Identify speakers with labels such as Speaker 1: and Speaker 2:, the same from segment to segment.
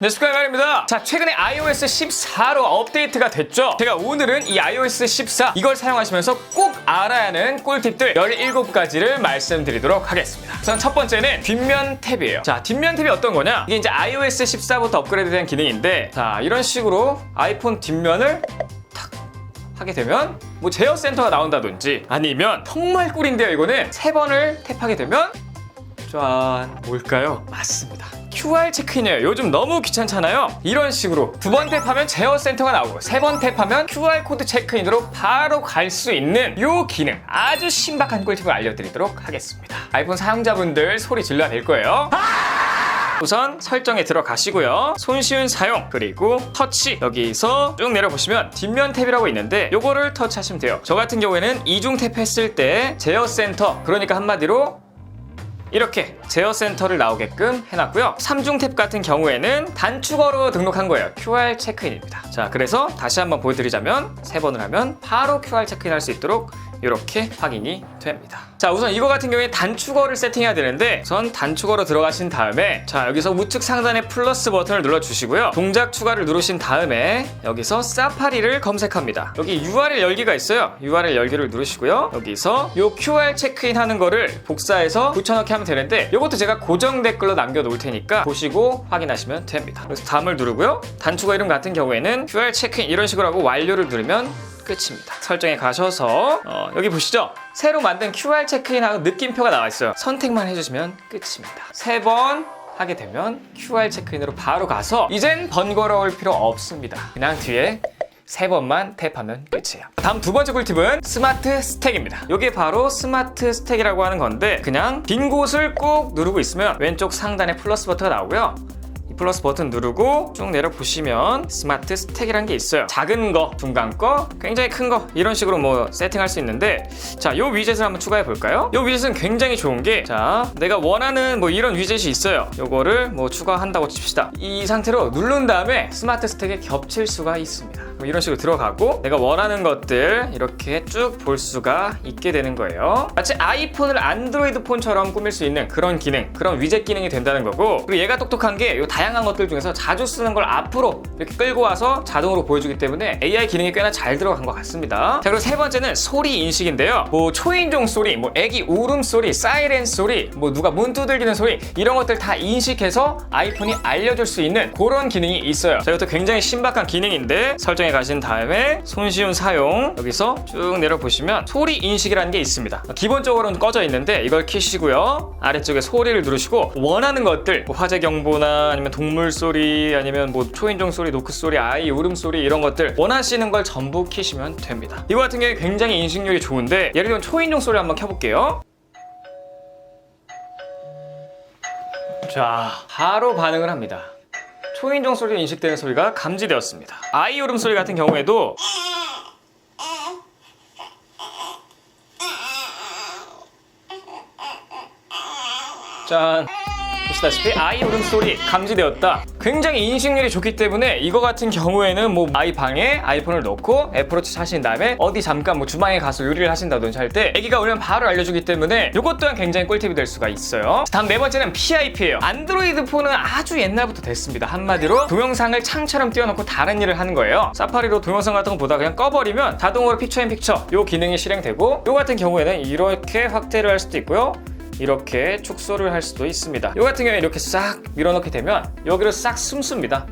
Speaker 1: 네, 스카이말입니다. 자, 최근에 iOS 14로 업데이트가 됐죠? 제가 오늘은 이 iOS 14 이걸 사용하시면서 꼭 알아야 하는 꿀팁들 17가지를 말씀드리도록 하겠습니다. 우선 첫 번째는 뒷면 탭이에요. 자, 뒷면 탭이 어떤 거냐? 이게 이제 iOS 14부터 업그레이드된 기능인데 자, 이런 식으로 아이폰 뒷면을 탁 하게 되면 뭐 제어 센터가 나온다든지 아니면 정말 꿀인데요, 이거는 세 번을 탭하게 되면 짠 뭘까요? 맞습니다. QR 체크인이에요. 요즘 너무 귀찮잖아요. 이런 식으로 두 번 탭하면 제어 센터가 나오고 세 번 탭하면 QR 코드 체크인으로 바로 갈 수 있는 요 기능 아주 신박한 꿀팁을 알려드리도록 하겠습니다. 아이폰 사용자분들 소리 질러야 될 거예요. 우선 설정에 들어가시고요. 손쉬운 사용 그리고 터치 여기서 쭉 내려보시면 뒷면 탭이라고 있는데 요거를 터치하시면 돼요. 저 같은 경우에는 이중 탭했을 때 제어 센터 그러니까 한마디로 이렇게 제어 센터를 나오게끔 해놨고요. 3중 탭 같은 경우에는 단축어로 등록한 거예요. QR 체크인입니다. 자, 그래서 다시 한번 보여드리자면 세 번을 하면 바로 QR 체크인 할 수 있도록 이렇게 확인이 됩니다. 자, 우선 이거 같은 경우에 단축어를 세팅해야 되는데 우선 단축어로 들어가신 다음에 자, 여기서 우측 상단에 플러스 버튼을 눌러주시고요. 동작 추가를 누르신 다음에 여기서 사파리를 검색합니다. 여기 URL 열기가 있어요. URL 열기를 누르시고요. 여기서 요 QR 체크인 하는 거를 복사해서 붙여넣기 하면 되는데 이것도 제가 고정 댓글로 남겨놓을 테니까 보시고 확인하시면 됩니다. 그래서 다음을 누르고요. 단축어 이름 같은 경우에는 QR 체크인 이런 식으로 하고 완료를 누르면 끝입니다. 설정에 가셔서 어, 여기 보시죠. 새로 만든 QR 체크인하고 느낌표가 나와 있어요. 선택만 해주시면 끝입니다. 세 번 하게 되면 QR 체크인으로 바로 가서 이젠 번거로울 필요 없습니다. 그냥 뒤에 세 번만 탭하면 끝이에요. 다음 두 번째 꿀팁은 스마트 스택입니다. 이게 바로 스마트 스택이라고 하는 건데 그냥 빈 곳을 꾹 누르고 있으면 왼쪽 상단에 플러스 버튼가 나오고요. 이 플러스 버튼 누르고 쭉 내려 보시면 스마트 스택이라는 게 있어요. 작은 거, 중간 거, 굉장히 큰 거 이런 식으로 뭐 세팅할 수 있는데 자, 요 위젯을 한번 추가해 볼까요? 요 위젯은 굉장히 좋은 게 자, 내가 원하는 뭐 이런 위젯이 있어요. 요거를 뭐 추가한다고 칩시다. 이 상태로 누른 다음에 스마트 스택에 겹칠 수가 있습니다. 뭐 이런 식으로 들어가고 내가 원하는 것들 이렇게 쭉 볼 수가 있게 되는 거예요. 마치 아이폰을 안드로이드 폰처럼 꾸밀 수 있는 그런 기능, 그런 위젯 기능이 된다는 거고 그리고 얘가 똑똑한 게요 다양한 것들 중에서 자주 쓰는 걸 앞으로 이렇게 끌고 와서 자동으로 보여주기 때문에 AI 기능이 꽤나 잘 들어간 것 같습니다. 자 그리고 세 번째는 소리 인식인데요. 뭐 초인종 소리, 뭐 애기 울음 소리, 사이렌 소리, 뭐 누가 문 두들기는 소리 이런 것들 다 인식해서 아이폰이 알려줄 수 있는 그런 기능이 있어요. 자 이것도 굉장히 신박한 기능인데 설정 에 가신 다음에 손쉬운 사용 여기서 쭉 내려 보시면 소리 인식이라는 게 있습니다. 기본적으로는 꺼져 있는데 이걸 키시고요. 아래쪽에 소리를 누르시고 원하는 것들 뭐 화재 경보나 아니면 동물 소리 아니면 뭐 초인종 소리, 노크 소리, 아이 울음 소리 이런 것들 원하시는 걸 전부 키시면 됩니다. 이거 같은 경우에 굉장히 인식률이 좋은데 예를 들면 초인종 소리 한번 켜볼게요. 자, 바로 반응을 합니다. 초인종 소리 인식되는 소리가 감지되었습니다. 아이 울음 소리 같은 경우에도 짠. 보시다시피 아이 울음소리 감지되었다. 굉장히 인식률이 좋기 때문에 이거 같은 경우에는 뭐 아이 방에 아이폰을 놓고 애플워치 하신 다음에 어디 잠깐 뭐 주방에 가서 요리를 하신다든지 할때 애기가 울면 바로 알려주기 때문에 이것 또한 굉장히 꿀팁이 될 수가 있어요. 다음 네 번째는 PIP예요. 안드로이드 폰은 아주 옛날부터 됐습니다. 한마디로 동영상을 창처럼 띄워놓고 다른 일을 하는 거예요. 사파리로 동영상 같은 거 보다 그냥 꺼버리면 자동으로 픽처 인 픽처 요 기능이 실행되고 요 같은 경우에는 이렇게 확대를 할 수도 있고요 이렇게 축소를 할 수도 있습니다. 이 같은 경우에 이렇게 싹 밀어넣게 되면 여기로 싹 숨습니다.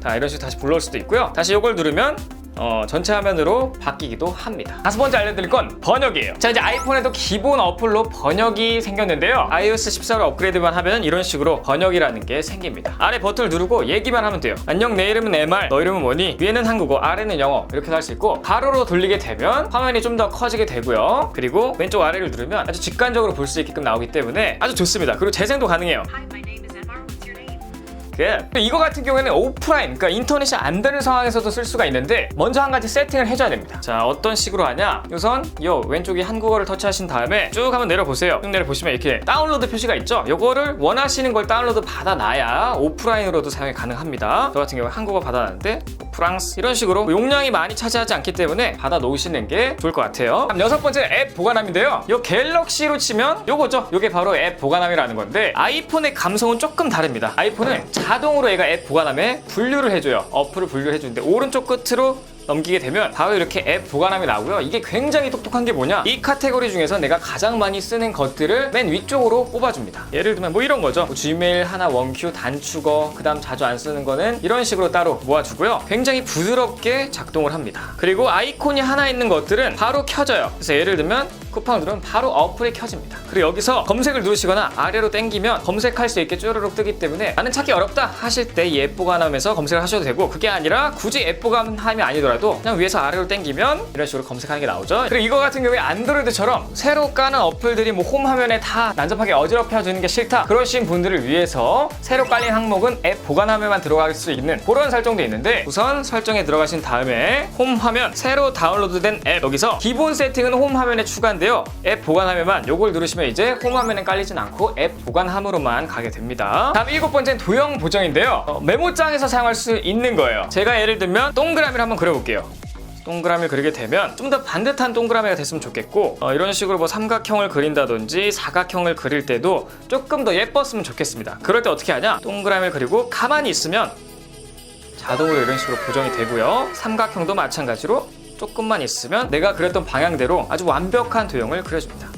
Speaker 1: 자 이런 식으로 다시 불러올 수도 있고요. 다시 이걸 누르면 어, 전체 화면으로 바뀌기도 합니다. 다섯 번째 알려드릴 건 번역이에요. 자 이제 아이폰에도 기본 어플로 번역이 생겼는데요. iOS 14로 업그레이드만 하면 이런 식으로 번역이라는 게 생깁니다. 아래 버튼을 누르고 얘기만 하면 돼요. 안녕 내 이름은 MR, 너 이름은 뭐니? 위에는 한국어, 아래는 영어 이렇게 할 수 있고 가로로 돌리게 되면 화면이 좀 더 커지게 되고요. 그리고 왼쪽 아래를 누르면 아주 직관적으로 볼 수 있게끔 나오기 때문에 아주 좋습니다. 그리고 재생도 가능해요. 그 이거 같은 경우에는 오프라인, 그러니까 인터넷이 안 되는 상황에서도 쓸 수가 있는데 먼저 한 가지 세팅을 해줘야 됩니다. 자, 어떤 식으로 하냐? 우선 요 왼쪽에 한국어를 터치하신 다음에 쭉 한번 내려보세요. 쭉 내려보시면 이렇게 다운로드 표시가 있죠? 요거를 원하시는 걸 다운로드 받아놔야 오프라인으로도 사용이 가능합니다. 저 같은 경우 한국어 받아놨는데 프랑스 이런 식으로 용량이 많이 차지하지 않기 때문에 받아 놓으시는 게 좋을 것 같아요. 다음 여섯 번째 앱 보관함인데요. 이 갤럭시로 치면 요거죠. 요게 바로 앱 보관함이라는 건데 아이폰의 감성은 조금 다릅니다. 아이폰은 자동으로 얘가 앱 보관함에 분류를 해줘요. 어플을 분류를 해주는데 오른쪽 끝으로 넘기게 되면 바로 이렇게 앱 보관함이 나오고요. 이게 굉장히 똑똑한 게 뭐냐? 이 카테고리 중에서 내가 가장 많이 쓰는 것들을 맨 위쪽으로 뽑아줍니다. 예를 들면 뭐 이런 거죠. 뭐 지메일 하나 원큐 단축어 그다음 자주 안 쓰는 거는 이런 식으로 따로 모아주고요. 굉장히 부드럽게 작동을 합니다. 그리고 아이콘이 하나 있는 것들은 바로 켜져요. 그래서 예를 들면 누르면 바로 어플이 켜집니다. 그리고 여기서 검색을 누르시거나 아래로 당기면 검색할 수 있게 쭈르륵 뜨기 때문에 나는 찾기 어렵다 하실 때 이 앱 보관함에서 검색을 하셔도 되고 그게 아니라 굳이 앱 보관함이 아니더라도 그냥 위에서 아래로 당기면 이런 식으로 검색하는 게 나오죠. 그리고 이거 같은 경우에 안드로이드처럼 새로 까는 어플들이 뭐 홈 화면에 다 난잡하게 어지럽혀지는 게 싫다 그러신 분들을 위해서 새로 깔린 항목은 앱 보관함에만 들어갈 수 있는 그런 설정도 있는데 우선 설정에 들어가신 다음에 홈 화면 새로 다운로드된 앱 여기서 기본 세팅은 홈 화면에 추가인데요. 앱 보관함에만 요걸 누르시면 이제 홈 화면에 깔리진 않고 앱 보관함으로만 가게 됩니다. 다음 일곱 번째는 도형 보정인데요. 어, 메모장에서 사용할 수 있는 거예요. 제가 예를 들면 동그라미를 한번 그려볼게요 동그라미 그리게 되면 좀 더 반듯한 동그라미가 됐으면 좋겠고 어, 이런 식으로 뭐 삼각형을 그린다든지 사각형을 그릴 때도 조금 더 예뻤으면 좋겠습니다. 그럴 때 어떻게 하냐? 동그라미를 그리고 가만히 있으면 자동으로 이런 식으로 보정이 되고요. 삼각형도 마찬가지로 조금만 있으면 내가 그렸던 방향대로 아주 완벽한 도형을 그려줍니다.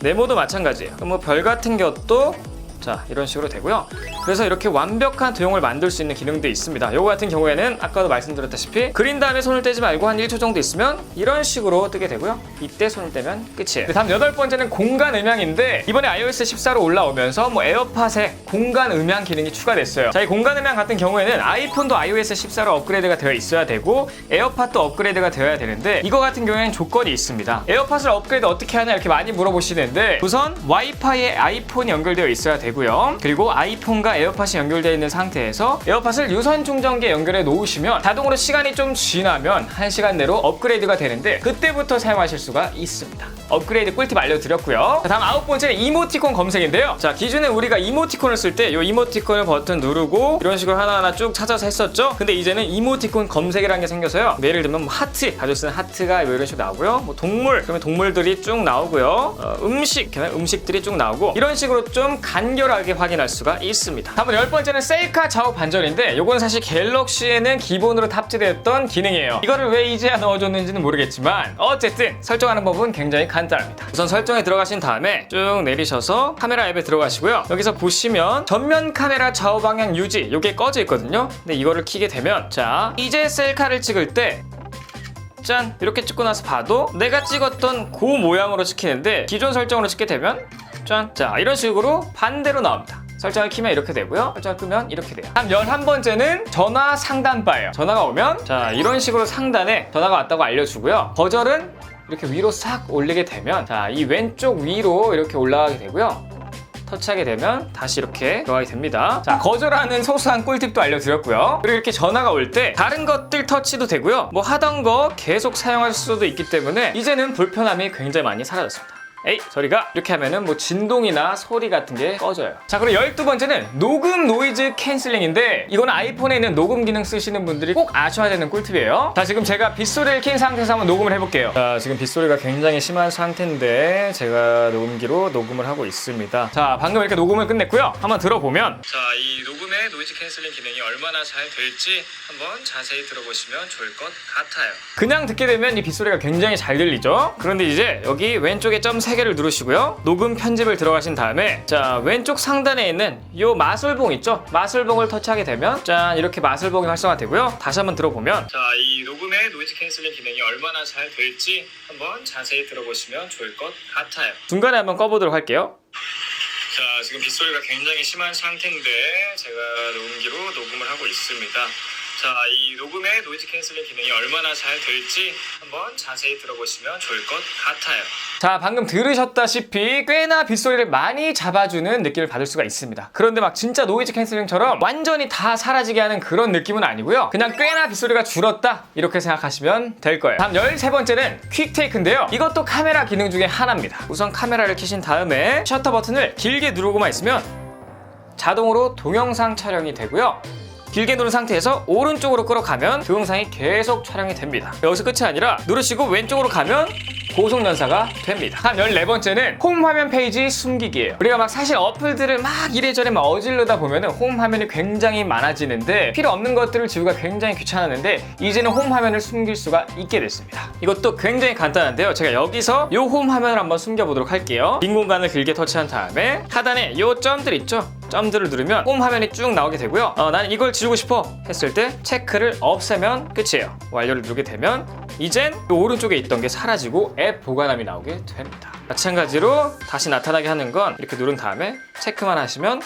Speaker 1: 네모도 마찬가지예요. 뭐 별 같은 것도 자 이런 식으로 되고요 그래서 이렇게 완벽한 도형을 만들 수 있는 기능도 있습니다. 요거 같은 경우에는 아까도 말씀드렸다시피 그린 다음에 손을 떼지 말고 한 1초 정도 있으면 이런 식으로 뜨게 되고요. 이때 손을 떼면 끝이에요. 네, 다음 여덟 번째는 공간 음향인데 이번에 iOS 14로 올라오면서 뭐 에어팟에 공간 음향 기능이 추가됐어요. 자 이 공간 음향 같은 경우에는 아이폰도 iOS 14로 업그레이드가 되어 있어야 되고 에어팟도 업그레이드가 되어야 되는데 이거 같은 경우에는 조건이 있습니다. 에어팟을 업그레이드 어떻게 하냐 이렇게 많이 물어보시는데 우선 와이파이에 아이폰이 연결되어 있어야 되고요. 그리고 아이폰과 에어팟이 연결되어 있는 상태에서 에어팟을 유선 충전기에 연결해 놓으시면 자동으로 시간이 좀 지나면 1시간 내로 업그레이드가 되는데 그때부터 사용하실 수가 있습니다 업그레이드 꿀팁 알려드렸고요. 자, 다음 아홉 번째는 이모티콘 검색인데요. 자 기존에 우리가 이모티콘을 쓸 때 이 이모티콘을 버튼 누르고 이런 식으로 하나하나 쭉 찾아서 했었죠? 근데 이제는 이모티콘 검색이라는 게 생겨서요. 예를 들면 뭐 하트 자주 쓰는 하트가 뭐 이런 식으로 나오고요. 뭐 동물 그러면 동물들이 쭉 나오고요. 어, 음식 음식들이 쭉 나오고 이런 식으로 좀 간결하게 확인할 수가 있습니다. 다음은 열 번째는 셀카 좌우 반전인데 이건 사실 갤럭시에는 기본으로 탑재되었던 기능이에요. 이거를 왜 이제야 넣어줬는지는 모르겠지만 어쨌든 설정하는 법은 굉장히 간단합니다. 우선 설정에 들어가신 다음에 쭉 내리셔서 카메라 앱에 들어가시고요. 여기서 보시면 전면 카메라 좌우 방향 유지 이게 꺼져 있거든요. 근데 이거를 키게 되면 자 이제 셀카를 찍을 때 짠! 이렇게 찍고 나서 봐도 내가 찍었던 그 모양으로 찍히는데 기존 설정으로 찍게 되면 짠 자 이런 식으로 반대로 나옵니다. 설정을 키면 이렇게 되고요. 설정을 끄면 이렇게 돼요. 다음 11번째는 전화 상단바예요 전화가 오면 자 이런 식으로 상단에 전화가 왔다고 알려주고요. 거절은 이렇게 위로 싹 올리게 되면 자 이 왼쪽 위로 이렇게 올라가게 되고요 터치하게 되면 다시 이렇게 들어가게 됩니다. 자, 거절하는 소소한 꿀팁도 알려드렸고요. 그리고 이렇게 전화가 올 때 다른 것들 터치도 되고요. 뭐 하던 거 계속 사용할 수도 있기 때문에 이제는 불편함이 굉장히 많이 사라졌습니다. 에이 저리가. 이렇게 하면은 뭐 진동이나 소리 같은 게 꺼져요. 자 그리고 열두 번째는 녹음 노이즈 캔슬링인데 이거는 아이폰에 있는 녹음 기능 쓰시는 분들이 꼭 아셔야 되는 꿀팁이에요. 자 지금 제가 빗소리를 킨 상태에서 한번 녹음을 해볼게요. 자 지금 빗소리가 굉장히 심한 상태인데 제가 녹음기로 녹음을 하고 있습니다. 자 방금 이렇게 녹음을 끝냈고요. 한번 들어보면 자이 녹음의 노이즈 캔슬링 기능이 얼마나 잘 될지 한번 자세히 들어보시면 좋을 것 같아요. 그냥 듣게 되면 이 빗소리가 굉장히 잘 들리죠? 그런데 이제 여기 왼쪽에 점 3개를 누르시고요. 녹음 편집을 들어가신 다음에 자 왼쪽 상단에 있는 요 마술봉 있죠? 마술봉을 터치하게 되면 짠 이렇게 마술봉이 활성화되고요. 다시 한번 들어보면. 자 이 녹음의 노이즈 캔슬링 기능이 얼마나 잘 될지 한번 자세히 들어보시면 좋을 것 같아요. 중간에 한번 꺼보도록 할게요 자, 지금 빗소리가 굉장히 심한 상태인데 제가 녹음기로 녹음을 하고 있습니다. 자, 이 녹음의 노이즈 캔슬링 기능이 얼마나 잘 될지 한번 자세히 들어보시면 좋을 것 같아요. 자, 방금 들으셨다시피 꽤나 빗소리를 많이 잡아주는 느낌을 받을 수가 있습니다. 그런데 막 진짜 노이즈 캔슬링처럼 완전히 다 사라지게 하는 그런 느낌은 아니고요. 그냥 꽤나 빗소리가 줄었다 이렇게 생각하시면 될 거예요. 다음 13번째는 퀵테이크인데요. 이것도 카메라 기능 중에 하나입니다. 우선 카메라를 켜신 다음에 셔터 버튼을 길게 누르고만 있으면 자동으로 동영상 촬영이 되고요. 길게 누른 상태에서 오른쪽으로 끌어가면 동영상이 계속 촬영이 됩니다. 여기서 끝이 아니라 누르시고 왼쪽으로 가면 고속 연사가 됩니다. 다음 14번째는 홈 화면 페이지 숨기기예요. 우리가 막 사실 어플들을 막 이래저래 막 어질르다 보면은 홈 화면이 굉장히 많아지는데 필요 없는 것들을 지우기가 굉장히 귀찮았는데 이제는 홈 화면을 숨길 수가 있게 됐습니다. 이것도 굉장히 간단한데요. 제가 여기서 이 홈 화면을 한번 숨겨보도록 할게요. 빈 공간을 길게 터치한 다음에 하단에 이 점들 있죠? 점들을 누르면 홈 화면이 쭉 나오게 되고요. 어, 나는 이걸 지우고 싶어 했을 때 체크를 없애면 끝이에요. 완료를 누르게 되면 이젠 이 오른쪽에 있던 게 사라지고 앱 보관함이 나오게 됩니다. 마찬가지로 다시 나타나게 하는 건 이렇게 누른 다음에 체크만 하시면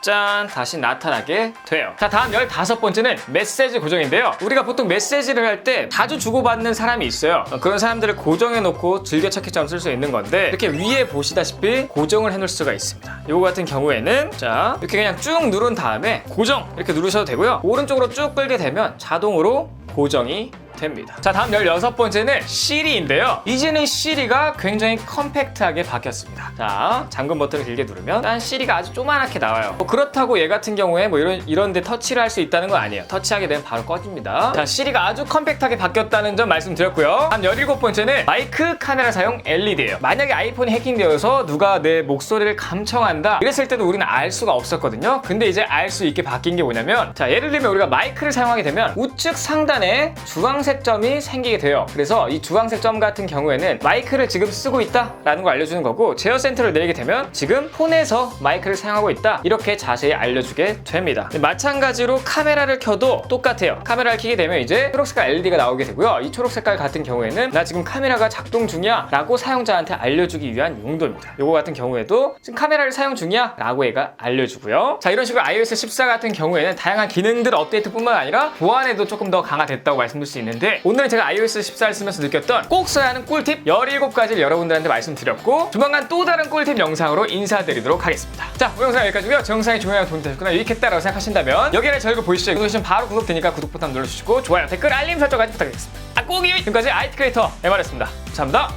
Speaker 1: 짠 다시 나타나게 돼요. 자 다음 15번째는 메시지 고정인데요. 우리가 보통 메시지를 할 때 자주 주고받는 사람이 있어요. 어, 그런 사람들을 고정해 놓고 즐겨찾기처럼 쓸 수 있는 건데 이렇게 위에 보시다시피 고정을 해 놓을 수가 있습니다. 요거 같은 경우에는 자 이렇게 그냥 쭉 누른 다음에 고정 이렇게 누르셔도 되고요. 오른쪽으로 쭉 끌게 되면 자동으로 고정이 됩니다. 자, 다음 16번째는 시리인데요. 이제는 시리가 굉장히 컴팩트하게 바뀌었습니다. 자, 잠금 버튼을 길게 누르면 딴 시리가 아주 조그맣게 나와요. 뭐 그렇다고 얘 같은 경우에 뭐 이런, 이런 데 터치를 할 수 있다는 건 아니에요. 터치하게 되면 바로 꺼집니다. 자, 시리가 아주 컴팩트하게 바뀌었다는 점 말씀드렸고요. 다음 17번째는 마이크 카메라 사용 LED예요. 만약에 아이폰이 해킹되어서 누가 내 목소리를 감청한다 이랬을 때도 우리는 알 수가 없었거든요. 근데 이제 알 수 있게 바뀐 게 뭐냐면 자, 예를 들면 우리가 마이크를 사용하게 되면 우측 상단에 주황 색 점이 생기게 돼요. 그래서 이 주황색 점 같은 경우에는 마이크를 지금 쓰고 있다라는 걸 알려주는 거고 제어 센터를 내리게 되면 지금 폰에서 마이크를 사용하고 있다 이렇게 자세히 알려주게 됩니다. 마찬가지로 카메라를 켜도 똑같아요. 카메라를 켜게 되면 이제 초록색깔 LED가 나오게 되고요. 이 초록색깔 같은 경우에는 나 지금 카메라가 작동 중이야 라고 사용자한테 알려주기 위한 용도입니다. 요거 같은 경우에도 지금 카메라를 사용 중이야 라고 얘가 알려주고요. 자 이런 식으로 iOS 14 같은 경우에는 다양한 기능들 업데이트뿐만 아니라 보안에도 조금 더 강화됐다고 말씀드릴 수 있는 데 오늘은 제가 iOS 14를 쓰면서 느꼈던 꼭 써야 하는 꿀팁 17가지를 여러분들한테 말씀드렸고 조만간 또 다른 꿀팁 영상으로 인사드리도록 하겠습니다. 자 오늘 영상 여기까지고요. 제 영상이 좋아요 도움이 되셨구나 유익했다라고 생각하신다면 여기를 저희가 보이시죠? 누르시면 바로 구독되니까 구독 버튼 눌러주시고 좋아요 댓글 알림 설정까지 부탁드리겠습니다. 아 꼭이요! 지금까지 IT 크리에이터 MR였습니다. 감사합니다.